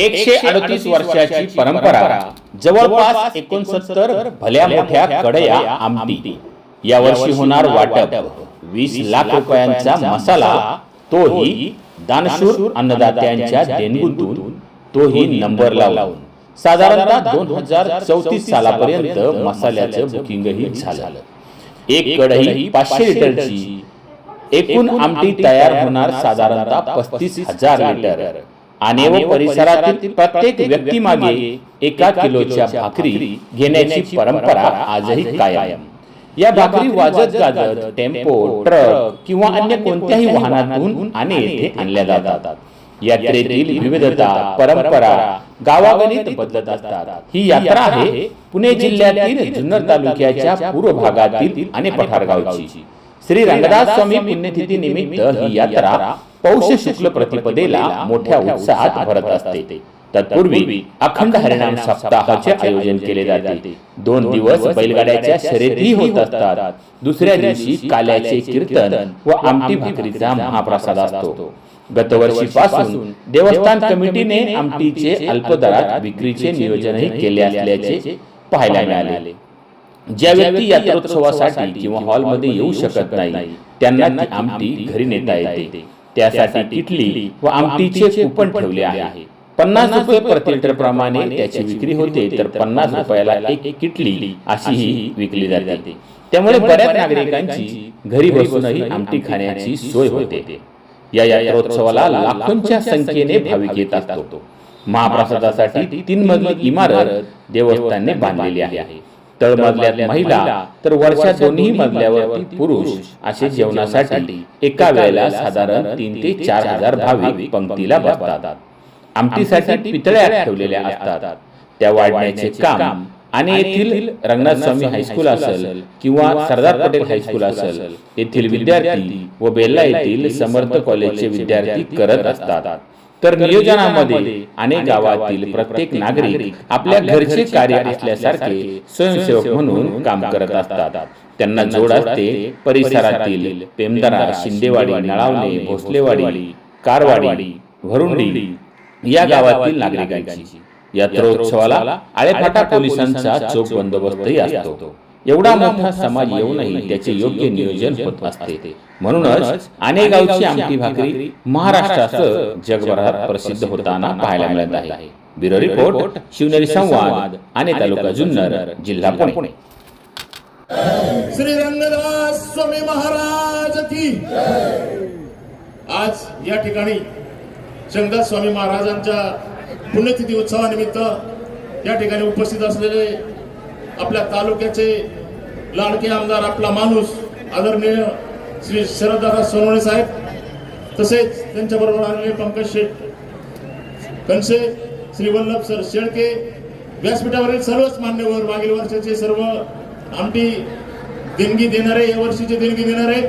एकशे अडतीस वर्षाची परंपरा. जवळपास एकोणसत्तर भल्या मोठ्या कडया आमटी. यावर्षी होणार वाटप. वीस लाख रुपयांचा मसाला. तोही दानशूर अन्नदात्यांच्या देणगीतून. तोही नंबर लावून. साधारणतः दोन हजार चौतीस सालापर्यंत मसाल्याचं बुकिंगही झालं. एक कढई पाचशे लिटरची. एकूण आमटी तयार होणार साधारणतः पस्तीस हजार लिटर. आणि व परिसरातील प्रत्येक व्यक्तीमागे एका किलोच्या भाकरी घेण्याची परंपरा आजही कायम. या भाकरी वाजत गाजत टेम्पो ट्रक किंवा अन्य कोणत्याही वाहनातून आणि येथे आणल्या जातात. यात्रेतील विविधता परंपरा गावागणित बदलत असतात. ही यात्रा आहे पुणे जिल्ह्यातील जुन्नर तालुक्याच्या पूर्व भागातील आणि पठारगावची. श्री रंगदास स्वामी पुण्यतिथी निमित्त ही यात्रा पौष शुक्ल प्रतिपदेला मोठ्या उत्साहात भरत असते. तत्पूर्वी अखंड हरिनाम सप्ताहाचे आयोजन केले जाते. दोन दिवस बैलगाड्याच्या शर्यती होत असतात. दुसऱ्या दिवशी काल्याचे कीर्तन व आमटी भाकरीचा महाप्रसाद असतो. गतवर्षीपासून देवस्थान कमिटीने आमटीचे अल्पदरात विक्रीचे नियोजनही केले असल्याचे पाहायला मिळाले. ज्या व्यक्ती यात्रोत्सवासाठी किंवा हॉलमध्ये येऊ शकत नाही त्यांना ती आमटी घरी नेता येते. त्यासाठी किटली व आमटीचे कुपन ठेवले आहे. पन्नास रुपये प्रति लिटर प्रमाणे त्याची विक्री होते तर पन्नास रुपयाला एक किटली अशी ही विकली जाते. त्यामुळे बऱ्याच नागरिकांची घरी बसूनही आमटी खाण्याची सोय होते. या यात्रोत्सवाला लाखोंच्या संख्येने भाविक येत असतो महाप्रसादासाठी तीन मजली इमारत देवस्थानने बांधलेली आहे. तळमजल्यात महिला तर वरच्या दोन्ही मजल्यावरती पुरुष असे जेवणासाठी एका वेळेला साधारण तीन ते चार हजार भाविक पंक्तीला बसतात. आमटीसाठी पितळ्या ठेवलेल्या असतात. त्या वाढण्याचे काम आणि येथील रंगनाथ स्वामी हायस्कूल असेल किंवा सरदार पटेल हायस्कूल असेल. येथील विद्यार्थी व बेल्ला येथील समर्थ कॉलेजचे विद्यार्थी करत असतात. तर नियोजनामध्ये अनेक गावातील प्रत्येक नागरिक आपल्या घरचे कार्य असल्यासारखे स्वयंसेवक म्हणून काम करत असतात. त्यांना जोड असते परिसरातील पेमदरा शिंदेवाडी नळावणे भोसलेवाडी कारवाडी वरुंडी या गावातील नागरिकांची. यात्रोत्सवाला आळेफाटा पोलिसांचा चोख बंदोबस्तही असतो. एवढा मोठा समाज येऊनही त्याचे योग्य नियोजन होत असते. म्हणूनच अनेक गावची आमटी भाकरी महाराष्ट्रासह जगभरात प्रसिद्ध होताना पाहायला मिळत आहे. ब्युरो रिपोर्ट शिवनेरी संवाद आणि तालुका जुन्नर जिल्हा पुणे. श्री रंगदास स्वामी महाराज की आज या ठिकाणी शंकरदास स्वामी महाराजांच्या पुण्यतिथी उत्सवानिमित्त या ठिकाणी उपस्थित असलेले आपल्या तालुक्याचे लाडके आमदार आपला माणूस आदरणीय श्री शरददादा सोनवणे साहेब तसेच त्यांच्याबरोबर आलेले पंकज शेठ कनसे श्री वल्लभ सर शेळके व्यासपीठावरील सर्वच मान्यवर मागील वर्षाचे सर्व आमटी देणगी देणारे या वर्षीचे देणगी देणारे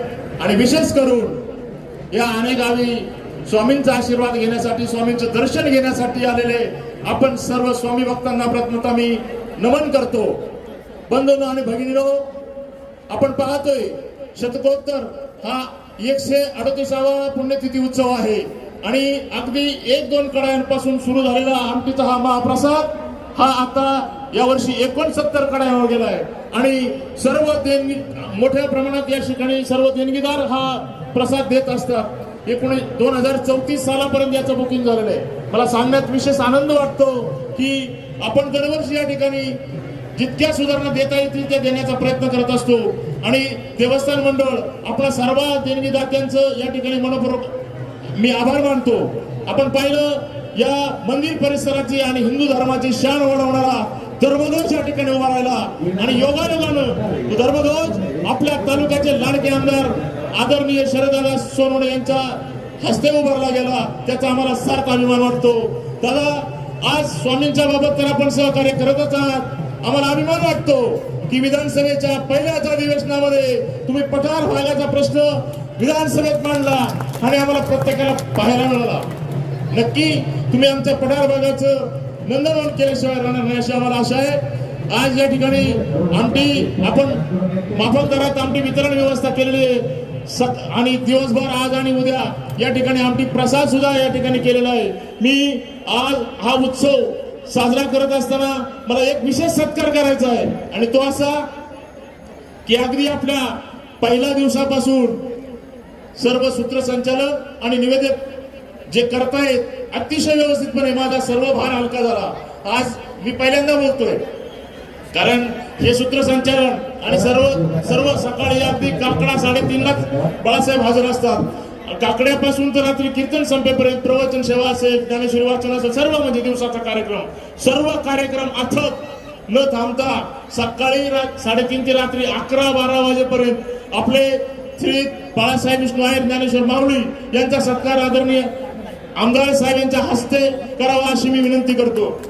आणि विशेष करून या अनेक आम्ही स्वामींचा आशीर्वाद घेण्यासाठी स्वामींचं दर्शन घेण्यासाठी आलेले आपण सर्व स्वामी भक्तांना प्रथमतः मी नमन करतो. बंधूंनो आणि भगिनीनो आपण पाहतोय शतकोत्तर हा एकशे अडतीसावा पुण्यतिथी उत्सव आहे. आणि अगदी एक दोन कडायांपासून सुरू झालेला आमटीचा हा महाप्रसाद हा आता यावर्षी एकोणसत्तर कडायांवर गेला आहे आणि सर्व देणगी मोठ्या प्रमाणात या ठिकाणी सर्व देणगीदार हा प्रसाद देत असतात. एकोणी दोन हजार चौतीस सालापर्यंत याचं बुकिंग झालेलं आहे. मला सांगण्यात विशेष आनंद वाटतो की आपण दरवर्षी या ठिकाणी जितक्या सुधारणा देता येतील त्या देण्याचा प्रयत्न करत असतो. आणि देवस्थान मंडळ आपल्या सर्व देणगीदात्यांचं या ठिकाणी मनपूर्वक मी आभार मानतो. आपण पाहिलं या मंदिर परिसराची आणि हिंदू धर्माची शान वाढवणारा धर्मध्वज या ठिकाणी उभा राहिला. आणि योगायोगानं तो धर्मध्वज आपल्या तालुक्याचे लाडके आमदार आदरणीय शरदादा सोनवणे यांच्या हस्ते उभारला गेला. त्याचा आम्हाला सार्थ अभिमान वाटतो. दादा आज स्वामींच्या बाबत तर आपण सहकार्य करतच आहात. आम्हाला अभिमान वाटतो की विधानसभेच्या पहिल्याच अधिवेशनामध्ये तुम्ही पठार भागाचा प्रश्न विधानसभेत मांडला आणि आम्हाला प्रत्येकाला पाहायला मिळाला. नक्की तुम्ही आमच्या पठार भागाचं नंदनवन केल्याशिवाय राहणार नाही अशी आम्हाला आशा आहे. आज या ठिकाणी आमटी आपण माफक दरात आमटी वितरण व्यवस्था केलेली आहे. आणि दिवसभर आज आणि उद्या या ठिकाणी आमटी प्रसाद सुद्धा या ठिकाणी केलेला आहे. मी आज हा उत्सव साजरा करत असताना मला एक विशेष सत्कार करायचा आहे. आणि तो असा की अगदी आपल्या पहिल्या दिवसापासून सर्व सूत्रसंचालक आणि निवेदक जे करतायत अतिशय व्यवस्थितपणे माझा सर्व भार हलका झाला. आज मी पहिल्यांदा बोलतोय. कारण हे सूत्रसंचालन आणि सर्व सर्व सकाळी अगदी काकडा साडेतीनलाच बाळासाहेब हजर असतात. काकड्यापासून तर रात्री कीर्तन संपेपर्यंत प्रवचन सेवा असेल ज्ञानेश्वरी वाचन असेल सर्व म्हणजे दिवसाचा कार्यक्रम. सर्व कार्यक्रम अथक न थांबता सकाळी रा- साडेतीन ते रात्री अकरा बारा वाजेपर्यंत आपले श्री बाळासाहेब विष्णू आहेत ज्ञानेश्वर माऊली यांचा सत्कार आदरणीय आमदार साहेब यांच्या हस्ते करावा अशी मी विनंती करतो.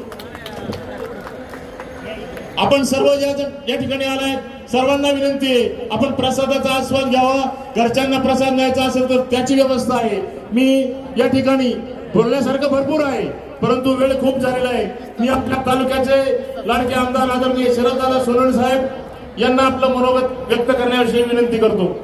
आपण सर्व या या ठिकाणी आलाय. सर्वांना विनंती आहे आपण प्रसादाचा आस्वाद घ्यावा. घरच्यांना प्रसाद न्यायचा असेल तर त्याची व्यवस्था आहे. मी या ठिकाणी बोलण्यासारखं भरपूर आहे परंतु वेळ खूप झालेला आहे. मी आपल्या तालुक्याचे लाडके आमदार आदरणीय शरददादा सोनवणे साहेब यांना आपलं मनोगत व्यक्त करण्याविषयी विनंती करतो.